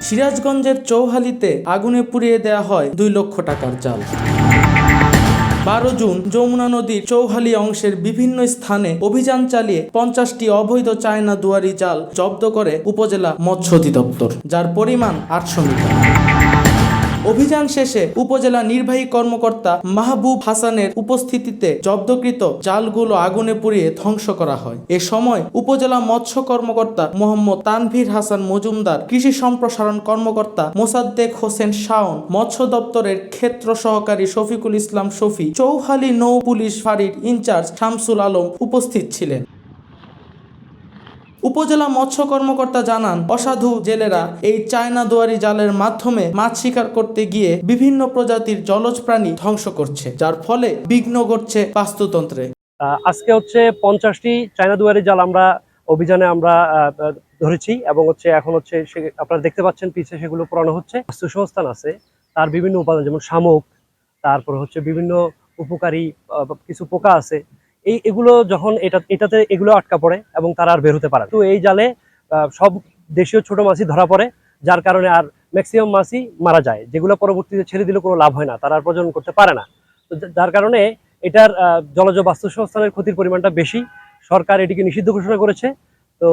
সিরাজগঞ্জের চৌহালিতে আগুনে পুড়িয়ে দেয়া হয় দুই লক্ষ টাকার চাল বারো জুন যমুনা নদীর চৌহালি অংশের বিভিন্ন স্থানে অভিযান চালিয়ে পঞ্চাশটি অবৈধ চায়না দুয়ারি জাল জব্দ করে উপজেলা মৎস্য অধিদপ্তর, যার পরিমাণ আটশো মিটার। অভিযান শেষে উপজেলা নির্বাহী কর্মকর্তা মাহবুব হাসানের উপস্থিতিতে জব্দকৃত জালগুলো আগুনে পুড়িয়ে ধ্বংস করা হয়। এ সময় উপজেলা মৎস্য কর্মকর্তা মোহাম্মদ তানভীর হাসান মজুমদার, কৃষি সম্প্রসারণ কর্মকর্তা মোসাদ্দেক হোসেন শাওন, মৎস্য দপ্তরের ক্ষেত্র সহকারী শফিকুল ইসলাম শফি, চৌহালি নৌ পুলিশ ফাঁড়ির ইনচার্জ শামসুল আলম উপস্থিত ছিলেন। উপজেলা মৎস্য কর্মকর্তা জানান, অসাধু জেলেরা এই চায়না দুয়ারি জালের মাধ্যমে মাছ শিকার করতে গিয়ে বিভিন্ন প্রজাতির জলজ প্রাণী ধ্বংস করছে, যার ফলে বিঘ্ন ঘটছে বাস্তুতন্ত্রে। আজকে হচ্ছে পঞ্চাশটি চায়না দুয়ারি জাল আমরা অভিযানে আমরা ধরেছি এবং হচ্ছে এখন হচ্ছে আপনারা দেখতে পাচ্ছেন পিছে সেগুলো পুরানো হচ্ছে। বাস্তুসংস্থান আছে, তার বিভিন্ন উপাদান যেমন শামুক, তারপর হচ্ছে বিভিন্ন উপকারী কিছু পোকা আছে এই এগুলো যখন এটা, এটাতে এগুলো আটকা পড়ে এবং তারা আর বের হতে পারে তো এই জালে সব দেশীয় ছোট মাছই ধরা পড়ে, যার কারণে আর ম্যাক্সিমাম মাছই মারা যায়। যেগুলো পরবর্তীতে ছেড়ে দিলে কোনো লাভ হয় না, তারা আর প্রজনন করতে পারে না। তো যার কারণে এটার জলজ বাস্তুসংস্থানের ক্ষতির পরিমাণটা বেশি। সরকার এটিকে নিষিদ্ধ ঘোষণা করেছে। তো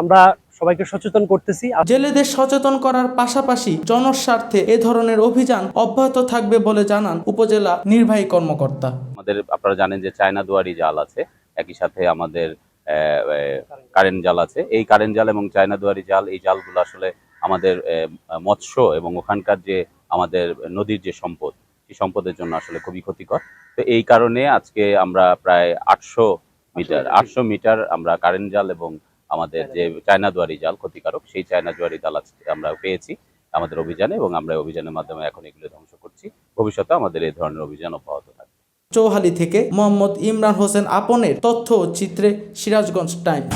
আমরা সবাইকে সচেতন করতেছি। জেলেদের সচেতন করার পাশাপাশি জনস্বার্থে এ ধরনের অভিযান অব্যাহত থাকবে বলে জানান উপজেলা নির্বাহী কর্মকর্তা। আমাদের আপনারা জানেন যে চায়না দুয়ারি জাল আছে একই সাথে আমাদের কারেন্ট জাল আছে। এই কারেন্ট জাল এবং চায়না দুয়ারি জাল এই জালগুলো আসলে আমাদের মৎস্য এবং ওখানকার যে আমাদের নদীর যে সম্পদ সেই সম্পদের জন্য আসলে খুবই ক্ষতিকর। তো এই কারণে আজকে আমরা প্রায় আটশো মিটার আটশো মিটার। আমরা কারেন্ট জাল এবং আমাদের যে চায়না দুয়ারি জাল ক্ষতিকারক সেই চায়না দুয়ারি জাল আজকে আমরা পেয়েছি আমাদের অভিযানে এবং আমরা অভিযানের মাধ্যমে এখন এগুলো ধ্বংস করছি। ভবিষ্যতে আমাদের এই ধরনের অভিযান অব্যাহত চৌহালি থেকে মোহাম্মদ ইমরান হোসেন আপনের তথ্য চিত্রে সিরাজগঞ্জ টাইমস।